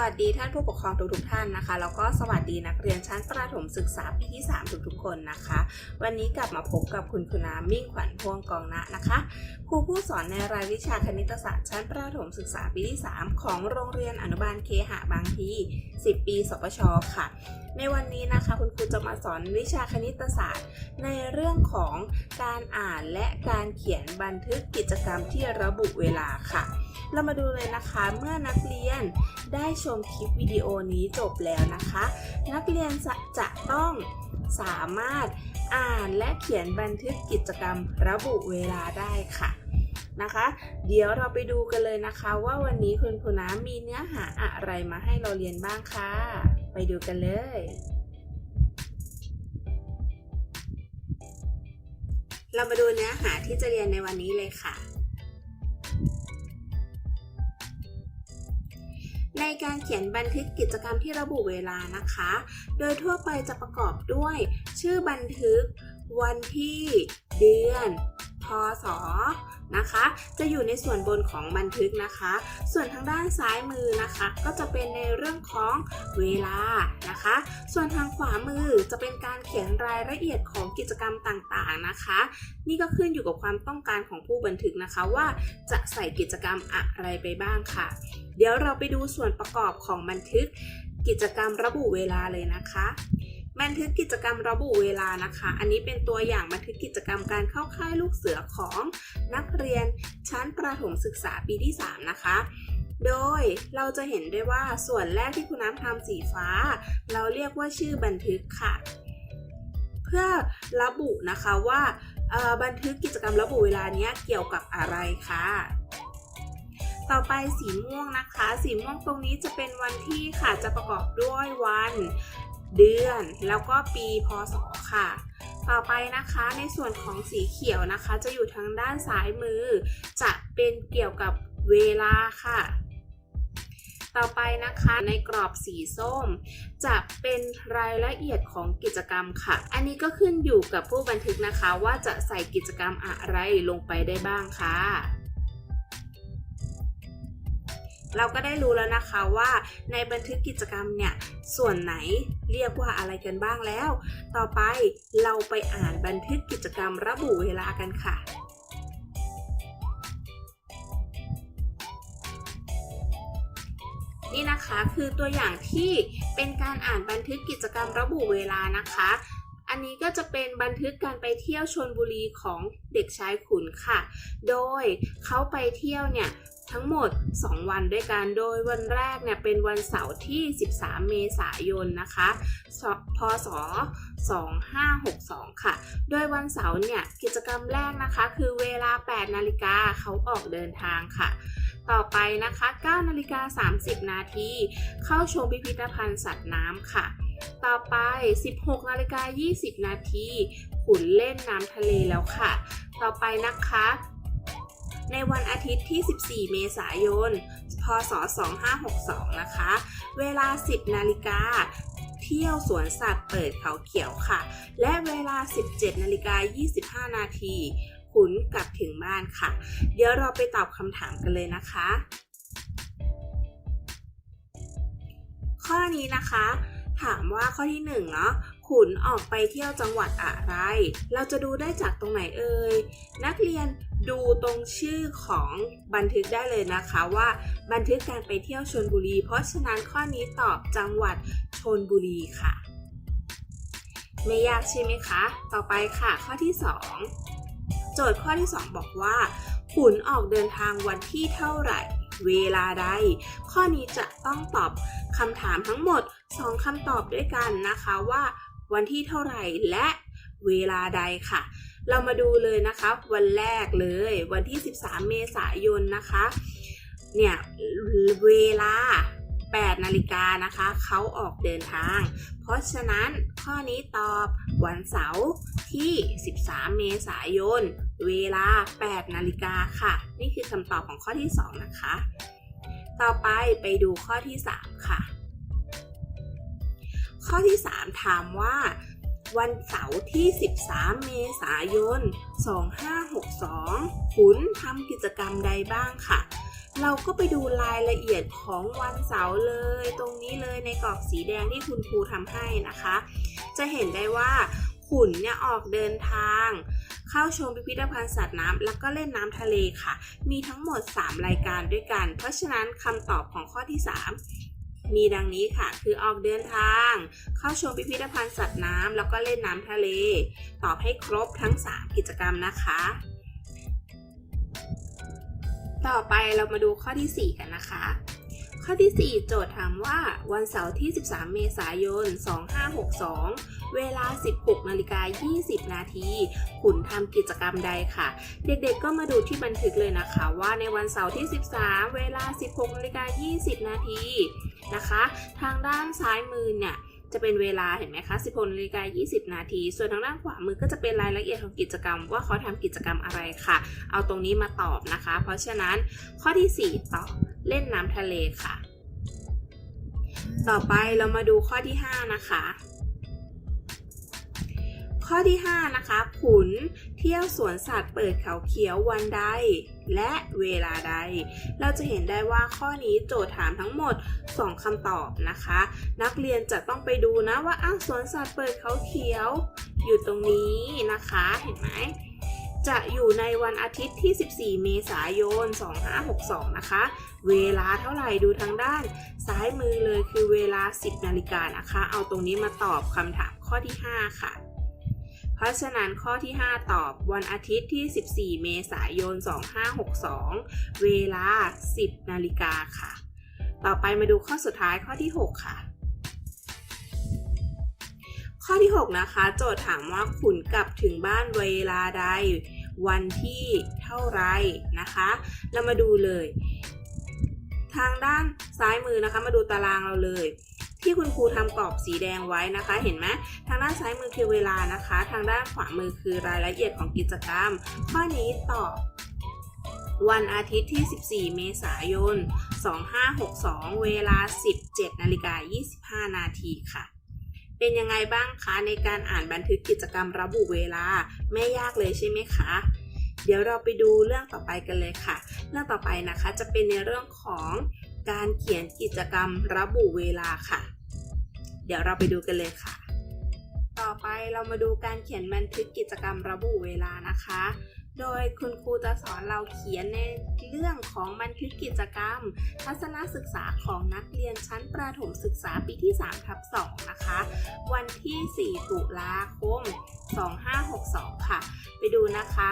วัสดีท่านผู้ปกครองทุกๆท่านนะคะแล้วก็สวัสดีนักเรียนชั้นประถมศึกษาปีที่ 3 ทุกๆคนนะคะ วันนี้กลับมาพบกับคุณคุณามิ่งขวัญพวงกองนะนะคะครูผู้สอนในรายวิชาคณิตศาสตร์ชั้นประถมศึกษาปีที่ 3 ของโรงเรียนอนุบาลเคหะบางที10 ปีสปชค่ะ ในวันนี้นะคะคุณครูจะมาสอนวิชาคณิตศาสตร์ ในเรื่องของการอ่านและการเขียนบันทึกกิจกรรมที่ระบุเวลาค่ะ เรามาดูเลยนะคะเมื่อนักเรียนได้ชมคลิปวิดีโอนี้จบแล้วนะคะ นักเรียนจะจะต้องสามารถอ่านและเขียนบันทึกกิจกรรมระบุเวลาได้ค่ะนะคะ เดี๋ยวเราไปดูกันเลยนะคะ ว่าวันนี้คุณครูน้ำมีเนื้อหาอะไรมาให้เราเรียนบ้างค่ะ ไปดูกันเลยเรามาดูเนื้อหาที่จะเรียนในวันนี้เลยค่ะ ในการเขียนบันทึกกิจกรรมที่ระบุเวลานะคะ โดยทั่วไปจะประกอบด้วย ชื่อบันทึก วันที่ เดือน พศนะคะ จะอยู่ในส่วนบนของบันทึกนะคะ ส่วนทางด้านซ้ายมือนะคะ ก็จะเป็นในเรื่องของเวลานะคะ ส่วนทางขวามือจะเป็นการเขียนรายละเอียดของกิจกรรมต่างๆนะคะ นี่ก็ขึ้นอยู่กับความต้องการของผู้บันทึกนะคะว่าจะใส่กิจกรรมอะไรไปบ้างค่ะ เดี๋ยวเราไปดูส่วนประกอบของบันทึกกิจกรรมระบุเวลาเลยนะคะ บันทึกกิจกรรมระบุเวลานะคะ อันนี้เป็นตัวอย่างบันทึกกิจกรรมการเข้าค่ายลูกเสือของนักเรียนชั้นประถมศึกษาปีที่ 3 นะคะ โดยเราจะเห็นได้ว่าส่วนแรกที่คุณน้ำทำสีฟ้า เราเรียกว่าชื่อบันทึกค่ะ เพื่อระบุนะคะว่าบันทึกกิจกรรมระบุเวลาเนี้ยเกี่ยวกับอะไรค่ะต่อไปสีม่วงนะคะ สีม่วงตรงนี้จะเป็นวันที่ค่ะจะประกอบด้วยวัน เดือน แล้วก็ปีพศค่ะ ต่อไปนะคะในส่วนของสีเขียวนะคะ จะอยู่ทางด้านซ้ายมือ จะเป็นเกี่ยวกับเวลาค่ะ ต่อไปนะคะในกรอบสีส้ม จะเป็นรายละเอียดของกิจกรรมค่ะ อันนี้ก็ขึ้นอยู่กับผู้บันทึกนะคะ ว่าจะใส่กิจกรรมอะไรลงไปได้บ้างค่ะ เราก็ได้รู้แล้วนะคะว่าในบันทึกกิจกรรมเนี่ย ส่วนไหนเรียกว่าอะไรกันบ้างแล้ว ต่อไปเราไปอ่านบันทึกกิจกรรมระบุเวลากันค่ะนี่นะคะคือตัวอย่างที่เป็นการอ่านบันทึกกิจกรรมระบุเวลานะคะ อันนี้ก็จะเป็นบันทึกการไปเที่ยวชนบุรีของเด็กชายขุนค่ะ โดยเขาไปเที่ยวเนี่ย ทั้งหมด 2 วันด้วยกัน โดยวันแรกเนี่ยเป็นวันเสาร์ที่ 13 เมษายนนะคะพศ2562 ค่ะ โดยวันเสาร์เนี่ยกิจกรรมแรกนะคะคือเวลา 8 นาฬิกาเขาออกเดินทางค่ะ ต่อไปนะคะ9นาฬิกา 30 นาทีเข้าชมพิพิธภัณฑ์สัตว์น้ำค่ะ ต่อไป 16นาฬิกา 20 นาทีขุนเล่นน้ำทะเลแล้วค่ะ ต่อไปนะคะ ในวันอาทิตย์ที่ 14 เมษายน พศ 2562 นะคะ เวลา 10 นาฬิกาเที่ยวสวนสัตว์เปิดเขาเขียวค่ะ และเวลา 17 นาฬิกา 25 นาทีขุนกลับถึงบ้านค่ะ เดี๋ยวเราไปตอบคำถามกันเลยนะคะ ข้อนี้นะคะ ถามว่าข้อที่1เนาะขุนออกไปเที่ยวจังหวัดอะไร เราจะดูได้จากตรงไหนเอ่ย นักเรียนดูตรงชื่อของบันทึกได้เลยนะคะว่าบันทึกการไปเที่ยวชนบุรี เพราะฉะนั้นข้อนี้ตอบจังหวัดชนบุรีค่ะ ไม่ยากใช่ไหมคะ ต่อไปค่ะข้อที่ 2 โจทย์ข้อที่ 2 บอกว่าขุนออกเดินทางวันที่เท่าไหร่ เวลาใด ข้อนี้จะต้องตอบคำถามทั้งหมด 2คำตอบด้วยกันนะคะว่า วันที่เท่าไหร่และเวลาใดค่ะ เรามาดูเลยนะคะวันแรกเลยวันที่ 13 เมษายนนะคะ เนี่ยเวลา 8 นาฬิกานะคะ เขาออกเดินทาง เพราะฉะนั้นข้อนี้ตอบวันเสาร์ที่ 13 เมษายน เวลา 8 นาฬิกาค่ะ นี่คือคำตอบของข้อที่ 2 นะคะ ต่อไปไปดูข้อที่ 3 ค่ะ ข้อที่ 3 ถามว่าวันเสาร์ที่ 13 เมษายน 2562ขุนทำกิจกรรมใดบ้างค่ะ เราก็ไปดูรายละเอียดของวันเสาร์เลย ตรงนี้เลยในกรอบสีแดงที่คุณครูทำให้นะคะ จะเห็นได้ว่าขุนเนี่ยออกเดินทาง เข้าชมพิพิธภัณฑ์สัตว์น้ำแล้วก็เล่นน้ำทะเลค่ะ มีทั้งหมด 3 รายการด้วยกัน เพราะฉะนั้นคำตอบของข้อที่ 3 มีดังนี้ค่ะ คือออกเดินทาง เข้าชมพิพิธภัณฑ์สัตว์น้ำแล้วก็เล่นน้ำทะเล ตอบให้ครบทั้ง 3 กิจกรรมนะคะ ต่อไปเรามาดูข้อทีสี่ 4 กันนะคะ ข้อที่ 4 โจทย์ถามว่าวันเสาร์ที่ 13 เมษายน 2562 เวลา 16นาฬิกา20 นาทีขุนทำกิจกรรมใดค่ะ เด็กๆก็มาดูที่บันทึกเลยนะคะ ว่าในวันเสาร์ที่ 13 เวลา 16นาฬิกา20 นาทีนะคะ ทางด้านซ้ายมือเนี่ย จะเป็นเวลาเห็นไหมคะ 16นาฬิกา20 นาที ส่วนทางด้านขวามือก็จะเป็นรายละเอียดของกิจกรรม ว่าเขาทำกิจกรรมอะไรค่ะ เอาตรงนี้มาตอบนะคะ เพราะฉะนั้นข้อที่ 4 ตอบเล่นน้ำทะเลค่ะ ต่อไปเรามาดูข้อที่ 5 นะคะข้อที่ 5 นะคะขุน ที่ยวสวนสัตว์เปิดเขาเขียววันใด และเวลาใด เราจะเห็นได้ว่าข้อนี้โจทย์ถามทั้งหมด 2คำตอบนะคะ นักเรียนจะต้องไปดูนะว่าอ้าวสวนสัตว์เปิดเขาเขียว อยู่ตรงนี้นะคะเห็นไหมจะอยู่ในวันอาทิตย์ที่ 14 เมษายน 2562 นะคะ เวลาเท่าไหร่ดูทางด้าน ซ้ายมือเลยคือเวลา 10 นาฬิกานะคะ เอาตรงนี้มาตอบคำถามข้อที่ 5 ค่ะ ราะฉะนั้นข้อที่ 5 ตอบวันอาทิตย์ที่ 14 เมษายน 2562 เวลา 10 นาฬิกาค่ะ ต่อไปมาดูข้อสุดท้ายข้อที่ 6 ค่ะ ข้อที่ 6 นะคะ โจทย์ถามว่าขุนกลับถึงบ้านเวลาใด วันที่เท่าไรนะคะ เรามาดูเลย ทางด้านซ้ายมือนะคะ มาดูตารางเราเลย ที่คุณครูทำกรอบสีแดงไว้นะคะ เห็นไหมทางด้านซ้ายมือคือเวลานะคะ ทางด้านขวามือคือรายละเอียดของกิจกรรม ข้อนี้ตอบวันอาทิตย์ที่ 14 เมษายน 2562 เวลา 17 นาฬิกา 25 นาทีค่ะ เป็นยังไงบ้างคะในการอ่านบันทึกกิจกรรมระบุเวลา ไม่ยากเลยใช่ไหมคะ เดี๋ยวเราไปดูเรื่องต่อไปกันเลยค่ะ เรื่องต่อไปนะคะจะเป็นในเรื่องของการเขียนกิจกรรมระบุเวลาค่ะ เดี๋ยวเราไปดูกันเลยค่ะ ต่อไปเรามาดูการเขียนบันทึกกิจกรรมระบุเวลานะคะ โดยคุณครูจะสอนเราเขียนในเรื่องของบันทึกกิจกรรม ทัศนศึกษาของนักเรียนชั้นประถมศึกษาปีที่3ทับ2นะคะ วันที่ 4 ตุลาคม 2562 ค่ะ ไปดูนะคะ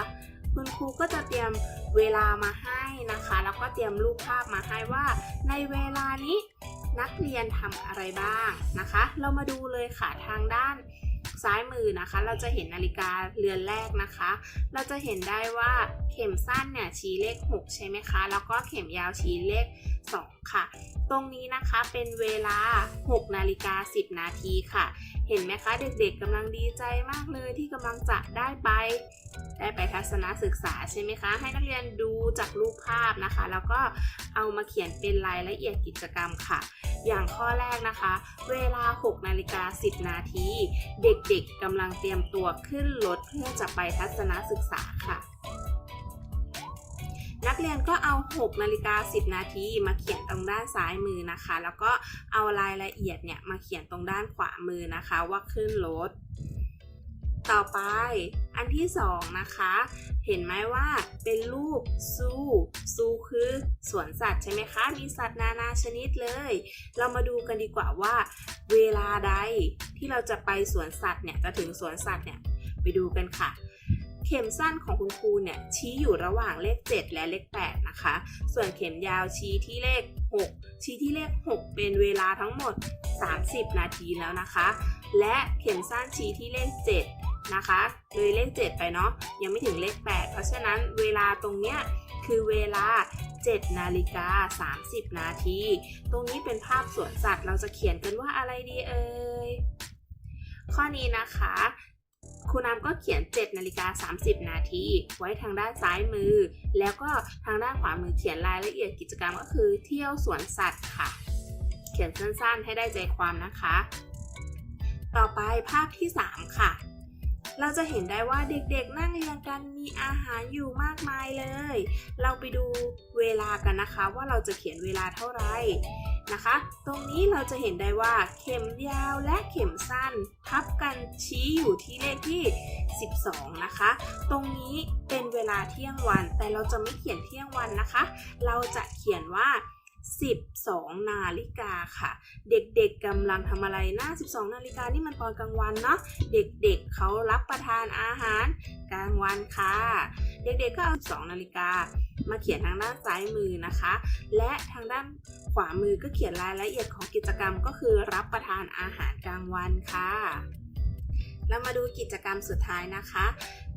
คุณครูก็จะเตรียมเวลามาให้นะคะ แล้วก็เตรียมรูปภาพมาให้ว่า ในเวลานี้นักเรียนทำอะไรบ้างนะคะ เรามาดูเลยค่ะทางด้าน ซ้ายมือนะคะ เราจะเห็นนาฬิกาเรือนแรกนะคะ เราจะเห็นได้ว่าเข็มสั้นเนี่ยชี้เลข 6 ใช่ไหมคะ แล้วก็เข็มยาวชี้เลข 2 ค่ะ ตรงนี้นะคะเป็นเวลา 6 นาฬิกา 10 นาทีค่ะ เห็นไหมคะเด็กๆกำลังดีใจมากเลยที่กำลังจะได้ไป ได้ไปทัศนศึกษาใช่ไหมคะ ให้นักเรียนดูจากรูปภาพนะคะ แล้วก็เอามาเขียนเป็นรายละเอียดกิจกรรมค่ะ อย่างข้อแรกนะคะ เวลา 6 นาฬิกา 10 นาที เด็กๆกำลังเตรียมตัวขึ้นรถเพื่อจะไปทัศนศึกษาค่ะ นักเรียนก็เอา 6 นาฬิกา 10 นาทีมาเขียนตรงด้านซ้ายมือนะคะ แล้วก็เอารายละเอียดเนี่ยมาเขียนตรงด้านขวามือนะคะว่าขึ้นรถ ต่อไปอันที่สองนะคะ เห็นไหมว่าเป็นรูปซูซูคือสวนสัตว์ใช่ไหมคะ มีสัตว์นานาชนิดเลย เรามาดูกันดีกว่าว่า เวลาใดที่เราจะไปสวนสัตว์เนี่ยจะถึงสวนสัตว์เนี่ยไปดูกันค่ะ เข็มสั้นของคุณครูเนี่ยชี้อยู่ระหว่างเลข 7 และเลข 8 นะคะ ส่วนเข็มยาวชี้ที่เลข 6 ชี้ที่เลข 6 เป็นเวลาทั้งหมด 30 นาทีแล้วนะคะ และเข็มสั้นชี้ที่เลข 7 นะคะ เลยเลข 7 ไปเนาะยังไม่ถึงเลข 8 เพราะฉะนั้นเวลาตรงเนี้ยคือเวลา 7 นาฬิกา 30 นาที ตรงนี้เป็นภาพสวนสัตว์เราจะเขียนกันว่าอะไรดีเอ่ย ข้อนี้นะคะครูน้ำก็เขียน 7 นาฬิกา 30 นาที ไว้ทางด้านซ้ายมือ แล้วก็ทางด้านขวามือเขียนรายละเอียดกิจกรรมก็คือเที่ยวสวนสัตว์ค่ะ เขียนสั้นๆ ให้ได้ใจความนะคะ ต่อไปภาพที่ 3 ค่ะ เราจะเห็นได้ว่าเด็กๆนั่งเรียนกันมีอาหารอยู่มากมายเลย เราไปดูเวลากันนะคะว่าเราจะเขียนเวลาเท่าไหร่นะคะ ตรงนี้เราจะเห็นได้ว่าเข็มยาวและเข็มสั้นทับกันชี้อยู่ที่เลขที่ 12 นะคะ ตรงนี้เป็นเวลาเที่ยงวัน แต่เราจะไม่เขียนเที่ยงวันนะคะ เราจะเขียนว่า 12 นาฬิกาค่ะ เด็กๆกำลังทำอะไรนะ 12 นาฬิกานี่มันตอนกลางวันเนาะเด็กๆเเขารับประทานอาหารกลางวันค่ะ เด็กๆก็เอา2นาฬิกามาเขียนทางด้านซ้ายมือนะคะ และทางด้านขวามือก็เขียนรายละเอียดของกิจกรรมก็คือรับประทานอาหารกลางวันค่ะเรามาดูกิจกรรมสุดท้ายนะคะ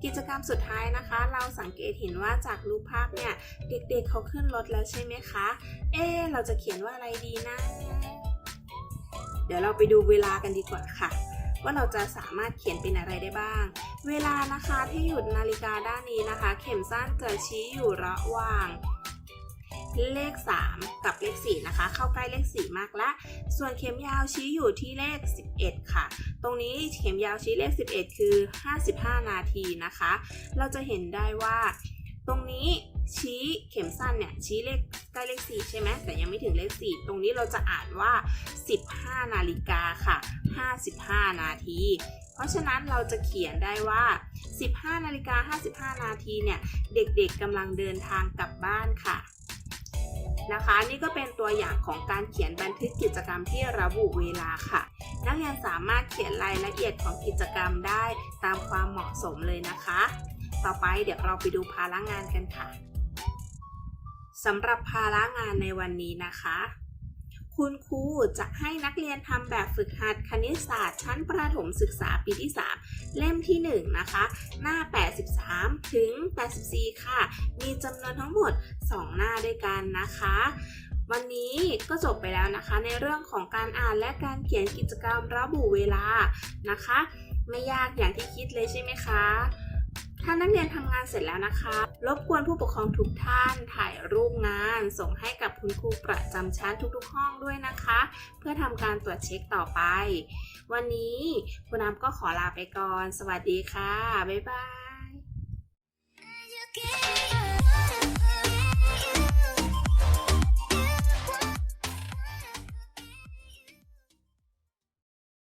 กิจกรรมสุดท้ายนะคะ เราสังเกตเห็นว่าจากรูปภาพเนี่ย เด็กๆเเขาขึ้นรถแล้วใช่ไหมคะ เอ๊เราจะเขียนว่าอะไรดีนะ เดี๋ยวเราไปดูเวลากันดีกว่าค่ะ ว่าเราจะสามารถเขียนเป็นอะไรได้บ้าง เวลานะคะที่หยุดนาฬิกาด้านนี้นะคะ เข็มสั้นจะชี้อยู่ระหว่างเลข 3 กับเลข 4 นะคะ เข้า มากละ ส่วนเข็มยาวชี้อยู่ที่เลข 11 ค่ะ ตรงนี้เข็มยาวชี้เลข 11 คือ 55 นาทีนะคะ เราจะเห็นได้ว่า ตรงนี้ชี้เข็มสั้นเนี่ยชี้เลขใกล้เลข 4 ใช่ไหมแต่ยังไม่ถึงเลข 4 ตรงนี้เราจะอ่านว่า 15 นาฬิกาค่ะ 55 นาที เพราะฉะนั้นเราจะเขียนได้ว่า 15 นาฬิกา 55 นาทีเนี่ย เด็กๆกำลังเดินทางกลับบ้านค่ะ นะคะ นี่ก็เป็นตัวอย่างของการเขียนบันทึกกิจกรรมที่ระบุเวลาค่ะ นักเรียนสามารถเขียนรายละเอียดของกิจกรรมได้ตามความเหมาะสมเลยนะคะ ต่อไปเดี๋ยวเราไปดูภาระงานกันค่ะสำหรับภาระงานในวันนี้นะคะ คุณครูจะให้นักเรียนทำแบบฝึกหัดคณิตศาสตร์ ชั้นประถมศึกษาปีที่ 3 เล่มที่ 1 นะคะ หน้า 83 ถึง 84 ค่ะ มีจำนวนทั้งหมด 2 หน้าด้วยกันนะคะ วันนี้ก็จบไปแล้วนะคะ ในเรื่องของการอ่านและการเขียนกิจกรรมระบุเวลานะคะ ไม่ยากอย่างที่คิดเลยใช่ไหมคะ ถ้านักเรียนทำงานเสร็จแล้วนะคะ รบกวนผู้ปกครองทุกท่านถ่ายรูปงาน ส่งให้กับคุณครูประจำชั้นทุกๆห้องด้วยนะคะ เพื่อทำการตรวจเช็คต่อไป วันนี้คุณน้ำก็ขอลาไปก่อน สวัสดีค่ะ บ๊ายบาย